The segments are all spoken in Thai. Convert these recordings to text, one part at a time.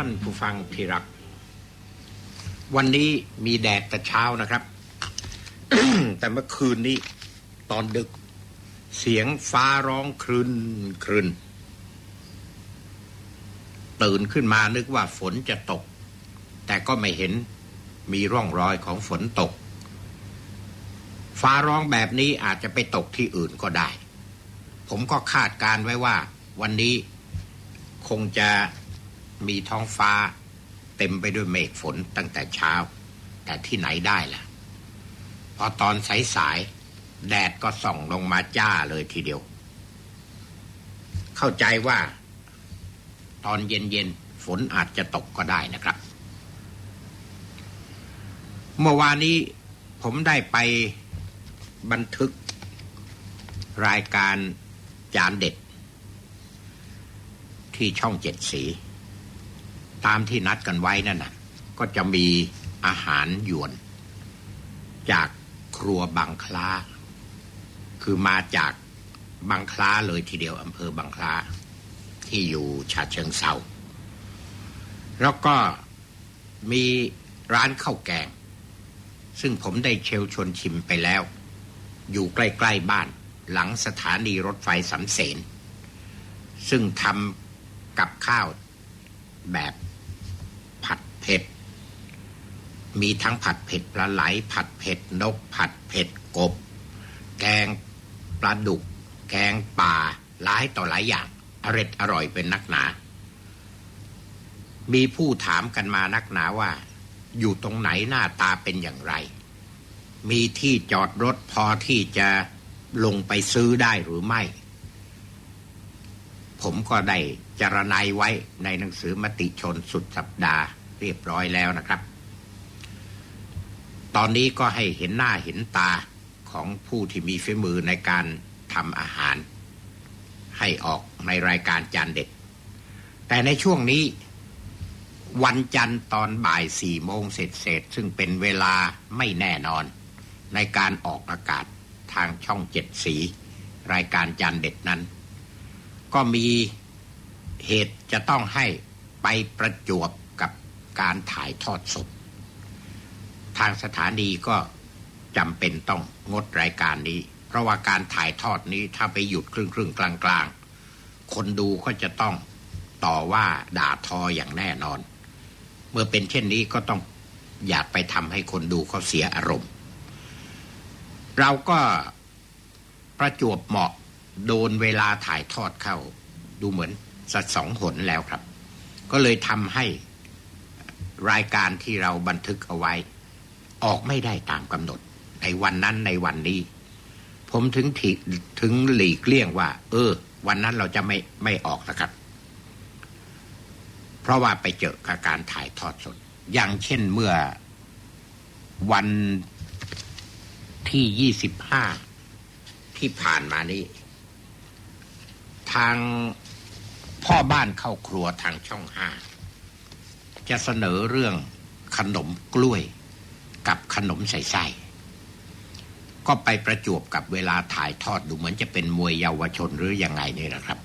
ท่านผู้ฟังที่รัก วันนี้มีแดดแต่เช้านะครับ แต่เมื่อคืนนี้ตอนดึก เสียงฟ้าร้องครึนครึนตื่นขึ้นมานึกว่าฝนจะตก แต่ก็ไม่เห็นมีร่องรอยของฝนตก ฟ้าร้องแบบนี้อาจจะไปตกที่อื่นก็ได้ ผมก็คาดการไว้ว่า วันนี้คงจะ มีท้องฟ้า เต็มไปด้วยเมฆฝนตั้งแต่เช้า แต่ที่ไหนได้ล่ะ พอตอนสายๆแดดก็ส่องลงมาจ้าเลยทีเดียว เข้าใจว่า ตอนเย็นๆฝนอาจจะตกก็ได้นะครับ เมื่อวานนี้ผมได้ไปบันทึกรายการจานเด็ด ที่ช่องเจ็ดสี ตามที่นัดกันไว้นั่นน่ะ ก็จะมีอาหารหยวน จากครัวบางคล้า คือมาจากบางคล้าเลยทีเดียวอำเภอบางคล้า ที่อยู่ฉะเชิงเซาแล้วก็มีร้านข้าวแกง ซึ่งผมได้เชลชวนชิมไปแล้ว อยู่ใกล้ ๆ บ้านหลังสถานีรถไฟสำเสนซึ่งทำกับข้าวแบบ เผ็ด มีทั้งผัดเผ็ดปลาไหล ผัดเผ็ดนก ผัดเผ็ดกบ แกงปลาดุก แกงป่าหลายต่อหลายอย่างอร่อยอร่อยเป็นนักหนา มีผู้ถามกันมานักหนาว่า อยู่ตรงไหนหน้าตาเป็นอย่างไร มีที่จอดรถพอที่จะลงไปซื้อได้หรือไม่ ผมก็ได้จารณัยไว้ในหนังสือมติชนสุดสัปดาห์ เรียบร้อยแล้วนะครับ ตอนนี้ก็ให้เห็นหน้าเห็นตาของผู้ที่มีฝีมือในการทำอาหาร ให้ออกในรายการจานเด็ด แต่ในช่วงนี้วันจันทร์ตอนบ่ายสี่โมงเสร็จเสร็จซึ่งเป็นเวลาไม่แน่นอน ในการออกอากาศทางช่องเจ็ดสี รายการจานเด็ดนั้น ก็มีเหตุจะต้องให้ไปประจวบ การถ่ายทอดสด ทางสถานีก็จำเป็นต้องงดรายการนี้ เพราะว่าการถ่ายทอดนี้ถ้าไปหยุดครึ่งครึ่งกลางกลางคนดูก็จะต้องต่อว่าด่าทออย่างแน่นอน เมื่อเป็นเช่นนี้ก็ต้องอยากไปทำให้คนดูเขาเสียอารมณ์ เราก็ประจวบเหมาะโดนเวลาถ่ายทอดเข้า ดูเหมือนสัตว์สองหนแล้วครับ ก็เลยทำให้ รายการที่เราบันทึกเอาไว้ ออกไม่ได้ตามกำหนด ในวันนั้นในวันนี้ ผมถึงถ,ถึงหลีกเลี่ยงว่า เออ วันนั้นเราจะไม่ไม่ออกนะครับ เพราะว่าไปเจอกับการถ่ายทอดสด อย่างเช่นเมื่อวันที่ยี่สิบห้าที่ผ่านมานี้ ทางพ่อบ้านเข้าครัวทางช่องห้า จะเสนอเรื่องขนมกล้วยกับขนมใส่ไส้ก็ไปประจวบกับเวลาถ่ายทอดดูเหมือนจะเป็นมวยเยาวชนหรือยังไงนี่นะครับ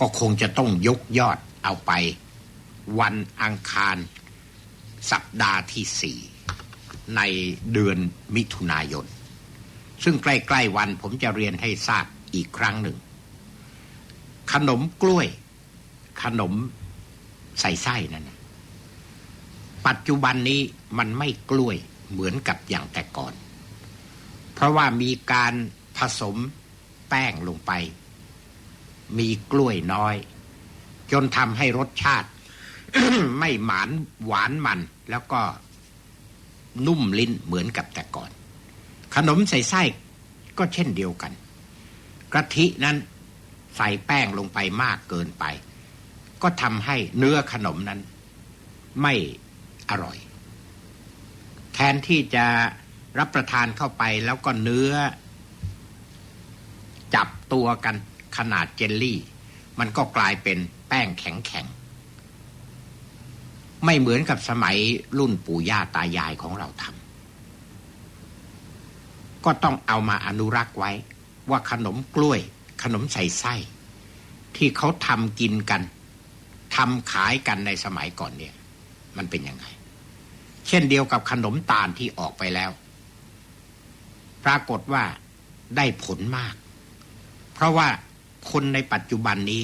ก็คงจะต้องยกยอดเอาไปวันอังคารสัปดาห์ที่สี่ในเดือนมิถุนายน ซึ่งใกล้ๆวันผมจะเรียนให้ทราบอีกครั้งหนึ่ง ขนมกล้วย ขนมใส่ไส้นั่นนะ ปัจจุบันนี้มันไม่กล้วยเหมือนกับอย่างแต่ก่อน เพราะว่ามีการผสมแป้งลงไป มีกล้วยน้อย จนทำให้รสชาติ ไม่หมานหวานมัน แล้วก็นุ่มลิ้นเหมือนกับแต่ก่อน ขนมใส่ไส้ก็เช่นเดียวกันกะทินั้นใส่แป้งลงไปมากเกินไป ก็ทำให้เนื้อขนมนั้น ไม่ อร่อย แทนที่จะรับประทานเข้าไปแล้วก็เนื้อ จับตัวกันขนาดเจลลี่ มันก็กลายเป็นแป้งแข็งๆไม่เหมือนกับสมัยรุ่นปู่ย่าตายายของเราทำก็ต้องเอามาอนุรักษ์ไว้ ว่าขนมกล้วย ขนมใส่ไส้ ที่เขาทำกินกันทำขายกันในสมัยก่อนเนี่ย มันเป็นยังไง เช่นเดียวกับขนมตาลที่ออกไปแล้ว ปรากฏว่าได้ผลมาก เพราะว่าคนในปัจจุบันนี้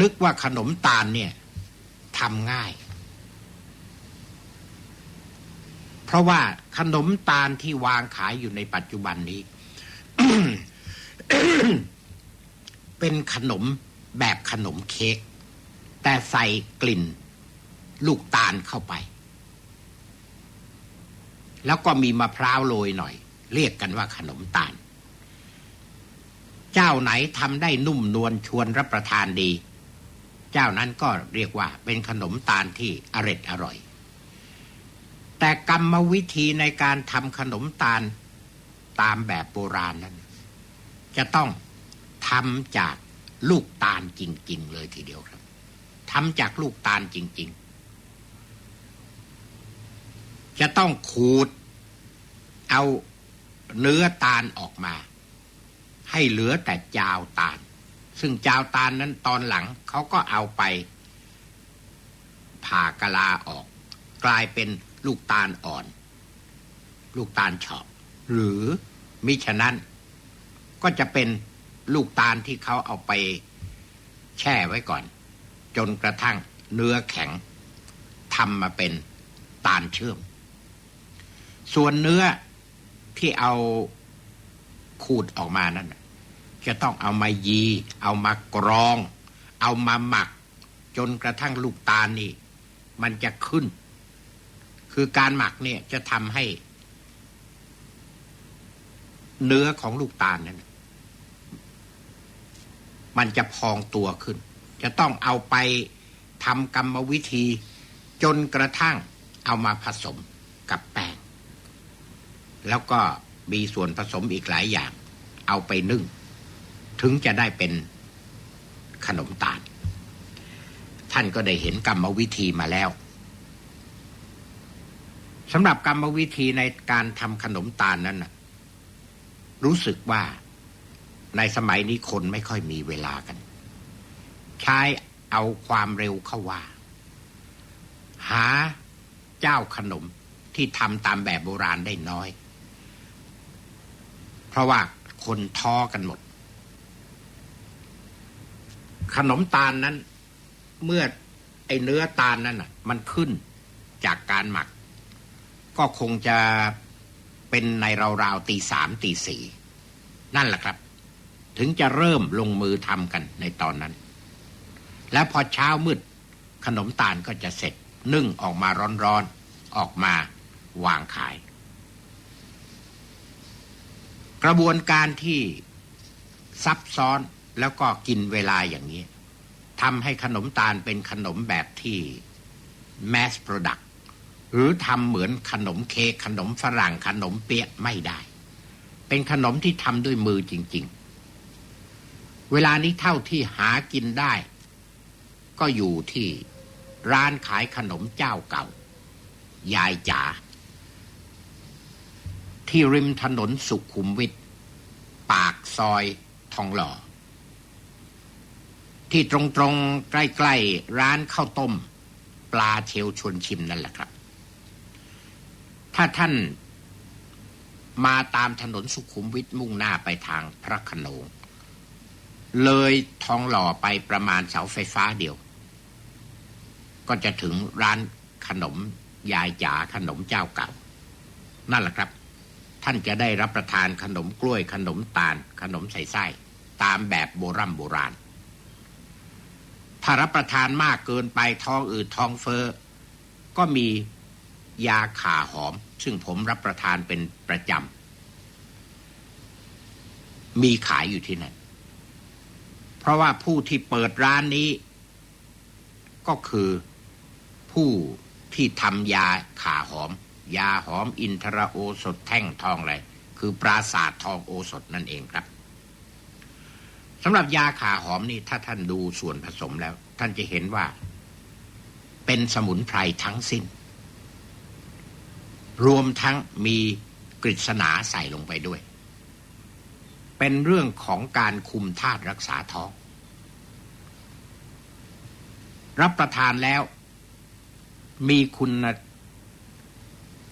นึกว่าขนมตาลเนี่ยทำง่าย เพราะว่าขนมตาลที่วางขายอยู่ในปัจจุบันนี้ เป็นขนมแบบขนมเค้กแต่ใส่กลิ่น ลูกตาลเข้าไป แล้วก็มีมะพร้าวโรยหน่อย เรียกกันว่าขนมตาล เจ้าไหนทำได้นุ่มนวลชวนรับประทานดี เจ้านั้นก็เรียกว่าเป็นขนมตาลที่อร็ดอร่อย แต่กรรมวิธีในการทำขนมตาลตามแบบโบราณนั้น จะต้องทำจากลูกตาลจริง ๆ เลยทีเดียวครับทำจากลูกตาลจริง ๆ จะต้องขูด เอาเนื้อตาลออกมา ให้เหลือแต่จาวตาล ซึ่งจาวตาลนั้นตอนหลังเขาก็เอาไป ผ่ากะลาออก กลายเป็นลูกตาลอ่อน ลูกตาลฉอบ หรือมิฉะนั้น ก็จะเป็นลูกตาลที่เขาเอาไปแช่ไว้ก่อน จนกระทั่งเนื้อแข็งทำมาเป็นตาลเชื่อม ส่วนเนื้อที่เอาขูดออกมานั่นจะต้องเอามายี เอามากรอง เอามาหมัก จนกระทั่งลูกตาลนี่ มันจะขึ้น คือการหมักเนี่ยจะทำให้ เนื้อของลูกตาลนั้นมันจะพองตัวขึ้น จะต้องเอาไปทำกรรมวิธี จนกระทั่งเอามาผสมกับแป้ง แล้วก็มีส่วนผสมอีกหลายอย่าง เอาไปนึ่ง ถึงจะได้เป็นขนมตาล ท่านก็ได้เห็นกรรมวิธีมาแล้วสำหรับกรรมวิธีในการทำขนมตาลนั้นนะรู้สึกว่าในสมัยนี้คนไม่ค่อยมีเวลากัน ใช้เอาความเร็วเข้าว่า หาเจ้าขนมที่ทำตามแบบโบราณได้น้อย ราะว่าคนท้อกันหมด ขนมตาลนั้น เมื่อไอเนื้อตาลนั้นมันขึ้นจากการหมัก ก็คงจะเป็นในราวๆตีสามตีสี่นั่นแหละครับ ถึงจะเริ่มลงมือทำกันในตอนนั้น แล้วพอเช้ามืดขนมตาลก็จะเสร็จนึ่งออกมาร้อนๆออกมาวางขาย กระบวนการที่ซับซ้อนแล้วก็กินเวลาอย่างนี้ทำให้ขนมตาลเป็นขนมแบบที่ mass product หรือทำเหมือนขนมเค้กขนมฝรั่งขนมเปี๊ยะไม่ได้ เป็นขนมที่ทำด้วยมือจริง ๆ เวลานี้เท่าที่หากินได้ ก็อยู่ที่ร้านขายขนมเจ้าเก่า ยายจ๋า ที่ริมถนนสุขุมวิทปากซอยทองหล่อ ที่ตรงๆ ใกล้ ๆ ร้านข้าวต้ม ปลาเชลชวนชิมนั่นแหละครับ ถ้าท่านมาตามถนนสุขุมวิทมุ่งหน้าไปทางพระขนง เลยทองหล่อไปประมาณเสาไฟฟ้าเดียว ก็จะถึงร้านขนมยายจ๋าขนมเจ้าเก่านั่นแหละครับ ท่านจะได้รับประทานขนมกล้วยขนมตาล ขนมใส่ไส้ตามแบบโบรโบราณ ถ้ารับประทานมากเกินไปท้องอืดท้องเฟอ้อก็มียาข่าหอม ซึ่งผมรับประทานเป็นประจำ มีขายอยู่ที่นั่น เพราะว่าผู้ที่เปิดร้านนี้ ก็คือผู้ที่ทำยาข่าหอม ยาหอมอินทรโอสถแท่งทองอะไรคือปราศาสทองโอสถนั่นเองครับสำหรับยาข่าหอมนี่ถ้าท่านดูส่วนผสมแล้ว ท่านจะเห็นว่า เป็นสมุนไพรทั้งสิ้น รวมทั้งมีกฤษณาใส่ลงไปด้วย เป็นเรื่องของการคุมธาตุรักษาท้อง รับประทานแล้ว มีคุณ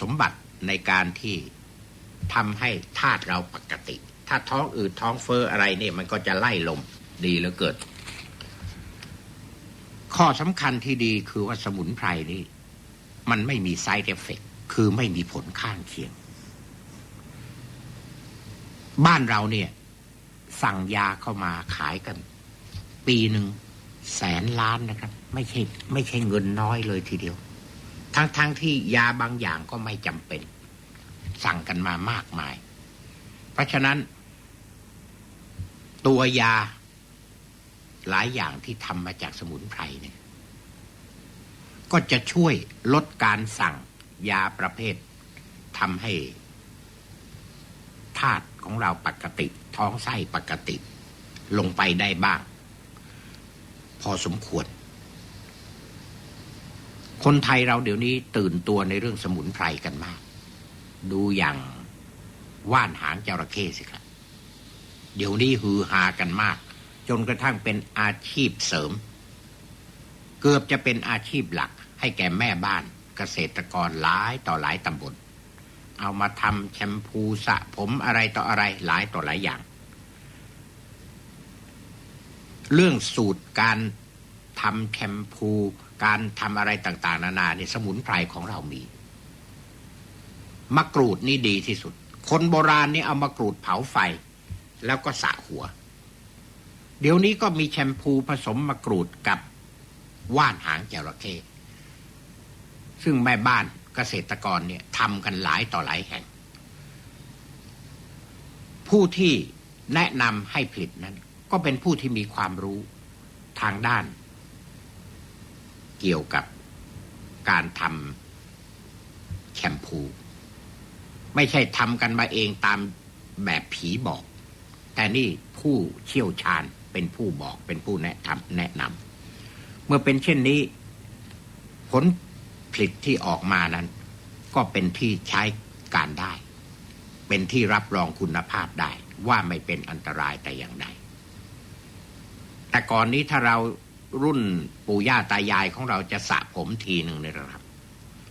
สมบัติในการที่ทำให้ธาตุเราปกติ ถ้าท้องอืดท้องเฟ้ออะไรเนี่ยมันก็จะไล่ลมดีแล้วเกิดข้อสำคัญที่ดีคือว่าสมุนไพรนี่มันไม่มีไซ d ์เอฟเฟกคือไม่มีผลข้างเคียง บ้านเราเนี่ย สั่งยาเข้ามาขายกัน ปีหนึ่งแสนล้านนะครับ ไม่ใช่ ไม่ใช่เงินน้อยเลยทีเดียว ทั้งๆทที่ยาบางอย่างก็ไม่จำเป็น สั่งกันมามากมาย เพราะฉะนั้น ตัวยาหลายอย่างที่ทำมาจากสมุนไพรเนี่ย ก็จะช่วยลดการสั่งยาประเภททำให้ธาตุของเราปกติ ท้องไส้ปกติ ลงไปได้บ้าง พอสมควร คนไทยเราเดี๋ยวนี้ตื่นตัวในเรื่องสมุนไพรกันมาก ดูอย่างว่านหางจระเข้สิครับ เดี๋ยวนี้ฮือฮากันมาก จนกระทั่งเป็นอาชีพเสริม เกือบจะเป็นอาชีพหลัก ให้แก่แม่บ้านเกษตรกรหลายต่อหลายตำบลเอามาทำแชมพูสระผมอะไรต่ออะไรหลายต่อหลายอย่าง เรื่องสูตรการทำแชมพู การทำอะไรต่าง ๆ นานาเนี่ยสมุนไพรของเรามี มะกรูดนี่ดีที่สุด คนโบราณนี่เอามากรูดเผาไฟ แล้วก็สระหัว เดี๋ยวนี้ก็มีแชมพูผสมมะกรูดกับว่านหางจระเข้ซึ่งแม่บ้านเกษตรกรเนี่ยทำกันหลายต่อหลายแห่ง ผู้ที่แนะนำให้ผลิตนั้น ก็เป็นผู้ที่มีความรู้ทางด้าน เกี่ยวกับการทำแชมพู ไม่ใช่ทำกันมาเองตามแบบผีบอก แต่นี่ผู้เชี่ยวชาญเป็นผู้บอกเป็นผู้แนะทำแนะนำเมื่อเป็นเช่นนี้ ผลผลิตที่ออกมานั้น ก็เป็นที่ใช้การได้ เป็นที่รับรองคุณภาพได้ว่าไม่เป็นอันตรายแต่อย่างใดแต่ก่อนนี้ถ้าเรา รุ่นปู่ย่าตายายของเราจะสระผมทีหนึ่งเนี่ยนะครับ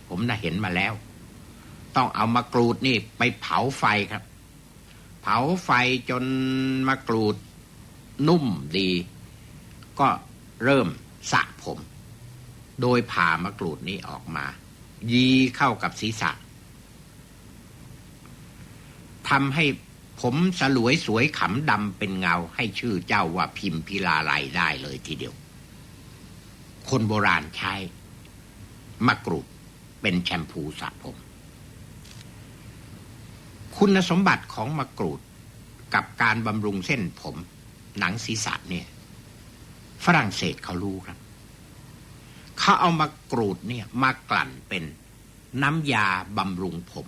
ผมน่ะเห็นมาแล้ว ต้องเอามากรูดนี่ไปเผาไฟครับ เผาไฟจนมากรูดนุ่มดี ก็เริ่มสระผม โดยผ่ามะกรูดนี้ออกมา ยีเข้ากับศีรษะทำให้ผมสลวยสวยขำดำเป็นเงาให้ชื่อเจ้าว่าพิมพิลาไลได้เลยทีเดียว คนโบราณใช้ มะกรูดเป็นแชมพูสระผม คุณสมบัติของมะกรูดกับการบำรุงเส้นผม หนังศีรษะเนี่ย ฝรั่งเศสเขารู้ครับเขาเอามากรูดเนี่ย มากลั่นเป็นน้ำยาบำรุงผม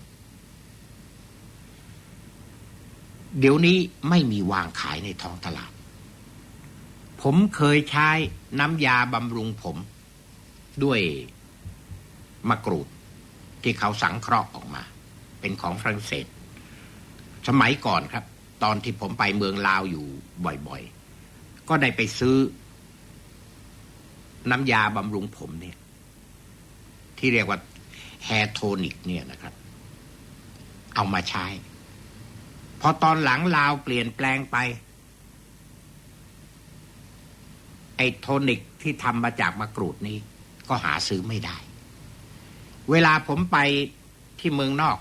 เดี๋ยวนี้ไม่มีวางขายในท้องตลาด ผมเคยใช้น้ำยาบำรุงผม ด้วยมะกรูด ที่เขาสังเคราะห์ออกมา เป็นของฝรั่งเศส สมัยก่อนครับ ตอนที่ผมไปเมืองลาวอยู่บ่อยๆ ก็ได้ไปซื้อ น้ำยาบำรุงผมเนี่ย ที่เรียกว่าแฮโทนิกเนี่ยนะครับ เอามาใช้ พอตอนหลังลาวเปลี่ยนแปลงไป ไอ้โทนิกที่ทำมาจากมะกรูดนี้ ก็หาซื้อไม่ได้ เวลาผมไปที่เมืองนอก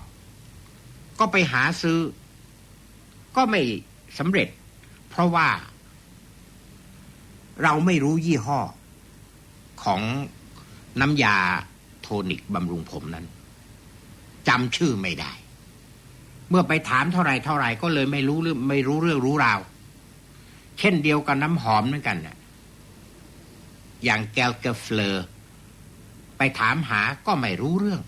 ก็ไปหาซื้อ ก็ไม่สำเร็จ เพราะว่า เราไม่รู้ยี่ห้อ ของน้ำยาโทนิกบำรุงผมนั้นจำชื่อไม่ได้ เมื่อไปถามเท่าไรเท่าไรก็เลยไม่รู้เรื่องไม่รู้เรื่องรู้ราว เช่นเดียวกับน้ำหอมเหมือนกันน่ะ อย่างแกลเกฟเลอร์ไปถามหาก็ไม่รู้เรื่อง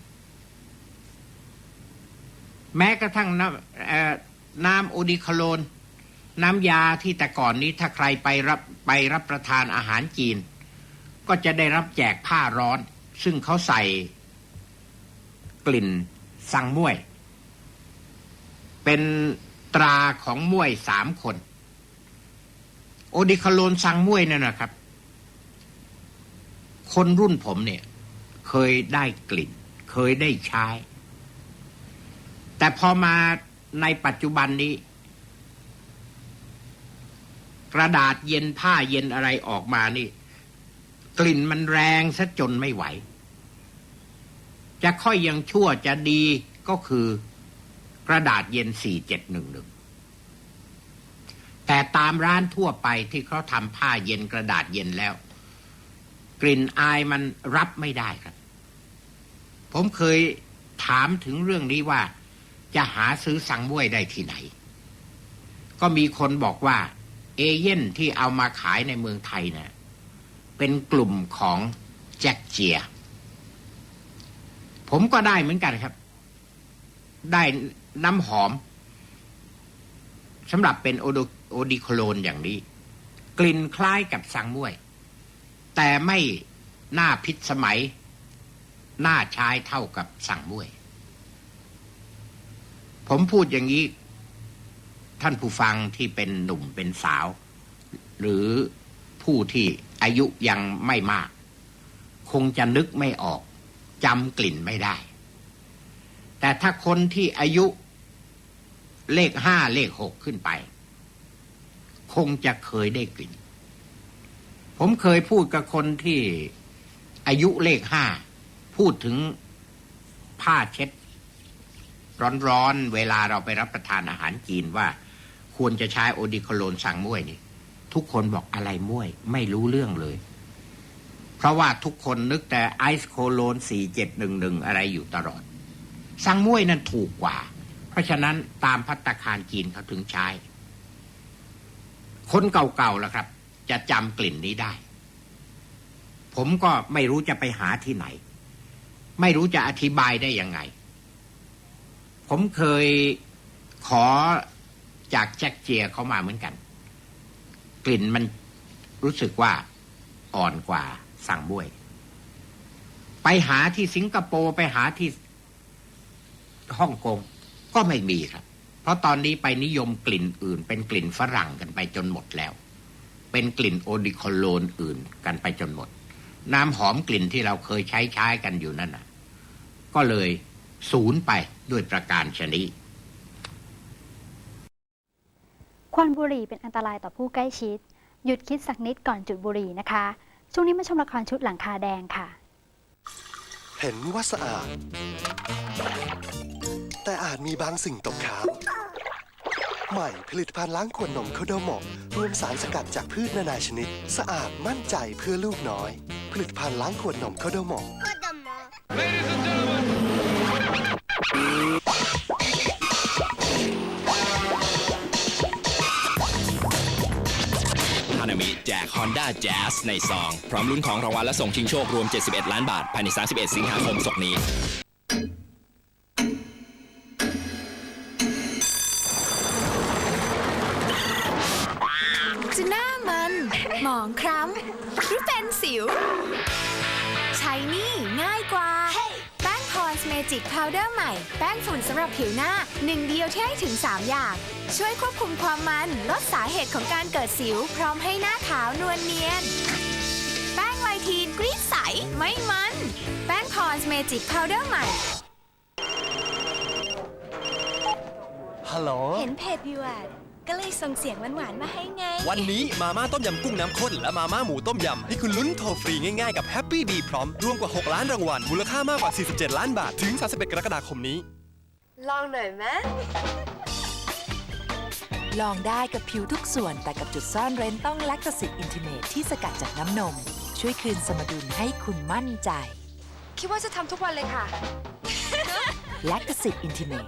แม้กระทั่งน้ำน้ำโอดิคโลน น้ำยาที่แต่ก่อนนี้ถ้าใครไปรับไปรับประทานอาหารจีน ก็จะได้รับแจกผ้าร้อน ซึ่งเขาใส่กลิ่นสังม่วย เป็นตราของม่วยสามคน โอดิคโลนสังม่วยนั่นนะครับ คนรุ่นผมเนี่ย เคยได้กลิ่น เคยได้ใช้ แต่พอมาในปัจจุบันนี้ กระดาษเย็นผ้าเย็นอะไรออกมานี่ กลิ่นมันแรงซะจนไม่ไหว จะค่อยยังชั่วจะดีก็คือกระดาษเย็น4711แต่ตามร้านทั่วไปที่เขาทำผ้าเย็นกระดาษเย็นแล้ว กลิ่นอายมันรับไม่ได้ครับ ผมเคยถามถึงเรื่องนี้ว่า จะหาซื้อสังบ้วยได้ที่ไหน ก็มีคนบอกว่า เอเย่นที่เอามาขายในเมืองไทยเนะ่ะเป็นกลุ่มของแจ็คเจีย ผมก็ได้เหมือนกันครับ ได้น้ำหอมสำหรับเป็นโอโดโอดิโคโลนอย่างนี้ กลิ่นคล้ายกับสังมวย แต่ไม่น่าพิษสมัยน่าใช้เท่ากับสั่งมวย ผมพูดอย่างนี้ ท่านผู้ฟังที่เป็นหนุ่มเป็นสาว หรือผู้ที่อายุยังไม่มาก คงจะนึกไม่ออกจำกลิ่นไม่ได้ แต่ถ้าคนที่อายุเลขห้าเลขหกขึ้นไป คงจะเคยได้กลิ่น ผมเคยพูดกับคนที่อายุเลขห้า พูดถึงผ้าเช็ด ร้อนๆ เวลาเราไปรับประทานอาหารจีนว่าควรจะใช้โอดิโคโลนสั่งม้วยนี่ ทุกคนบอกอะไรม้วย ไม่รู้เรื่องเลย เพราะว่าทุกคนนึกแต่ไอซ์โคโลนสี่เจ็ดหนึ่งหนึ่งอะไรอยู่ตลอด สั่งม้วยนั้นถูกกว่า เพราะฉะนั้นตามพัตตาคารจีนเขาถึงใช้ คนเก่าๆล่ะครับ จะจำกลิ่นนี้ได้ ผมก็ไม่รู้จะไปหาที่ไหน ไม่รู้จะอธิบายได้ยังไง ผมเคยขอจากแจ็คเจียเขามาเหมือนกัน กลิ่นมันรู้สึกว่าอ่อนกว่าสั่งบ้วย ไปหาที่สิงคโปร์ไปหาที่ฮ่องกงก็ไม่มีครับ เพราะตอนนี้ไปนิยมกลิ่นอื่น เป็นกลิ่นฝรั่งกันไปจนหมดแล้ว เป็นกลิ่นโอดิโคโลนอื่นกันไปจนหมด น้ำหอมกลิ่นที่เราเคยใช้ใช้กันอยู่นั่นน่ะ ก็เลยสูญไปด้วยประการชนิดควันบุหรี่เป็นอันตรายต่อผู้ใกล้ชิด หยุดคิดสักนิดก่อนจุดบุหรี่นะคะ ช่วงนี้มาชมละครชุดหลังคาแดงค่ะ เห็นว่าสะอาด แต่อาจมีบางสิ่งตกค้าง ใหม่ผลิตภัณฑ์ล้างขวดนมโคโดโมะรวมสารสกัดจากพืชนานาชนิด สะอาดมั่นใจเพื่อลูกน้อย ผลิตภัณฑ์ล้างขวดนมโคโดโมะฮานามิแจก Honda Jazz ในซอง พร้อมลุ้นของรางวัลและส่งชิงโชค รวม 71 ล้านบาท ภายใน 31 สิงหาคมศกนี้ จิกพาวเดอร์ใหม่ แป้งฝุ่นสำหรับผิวหน้าหนึ่งเดียวที่ให้ถึง 3 อย่าง ช่วยควบคุมความมัน ลดสาเหตุของการเกิดสิว พร้อมให้หน้าขาวนวลเนียน แป้งไลทีนกรีดใส ไม่มัน แป้งพรสเมจิกพาวเดอร์ใหม่ ฮัลโหล เห็นเพจวิวอะ ก็เลยส่งเสียงหวานๆมาให้ไง วันนี้มาม่าต้มยำกุ้งน้ำข้นและมาม่าหมูต้มยำให้คุณลุ้นโทรฟรีง่ายๆกับ Happy b พร้อมรวมกว่า 6 ล้านรางวัลมูลค่ามากกว่า 47 ล้านบาท ถึง 31 กรกฎาคมนี้ ลองหน่อยไหมลองได้กับผิวทุกส่วนแต่กับจุดซ่อนเร้นต้องแลคตาซิอินทิเมทที่สกัดจากน้ำนม ช่วยคืนสมดุลให้คุณมั่นใจ คิดว่าจะทำทุกวันเลยค่ะ แลคตาซิอินทิเมท